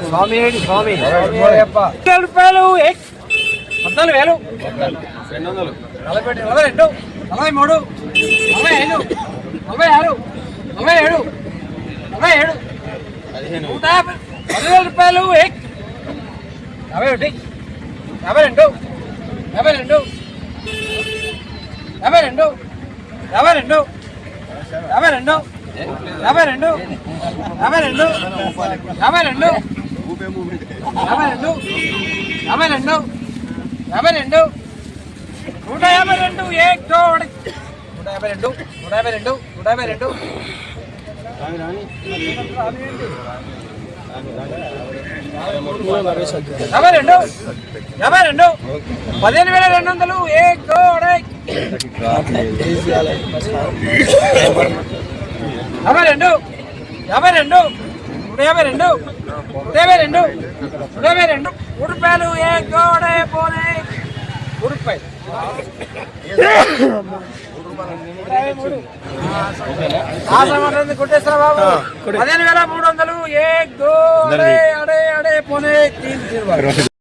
స్వామి స్వామి. రూపాయలు. పద్నాలుగు వేలు. నలభై నలభై రెండు నలభై మూడు నలభై ఐదు నలభై ఆరు నలభై ఏడు నలభై ఏడు. నూట యాభై పదివేల రూపాయలు ఎక్. యాభై ఒకటి యాభై రెండు యాభై రెండు యాభై రెండు యాభై రెండు యాభై రెండు యాభై రెండు యాభై రెండు యాభై రెండు యాభై రెండు యాభై రెండు యాభై రెండు నూట యాభై రెండు ఏ నూట యాభై రెండు నూట యాభై రెండు నూట యాభై రెండు యాభై రెండు యాభై రెండు పదిహేను వేల రెండు వందలు ఏ గో యాభై రెండు యాభై రెండు నూట యాభై రెండు నూట యాభై రెండు నూట యాభై రెండు ఉడిపాయలు ఏ గోడే పోనే మూడు కొట్టేస్తారా బాబు పదిహేను వేల మూడు వందలు ఏ గోడే అడే అడే పోనే తీన్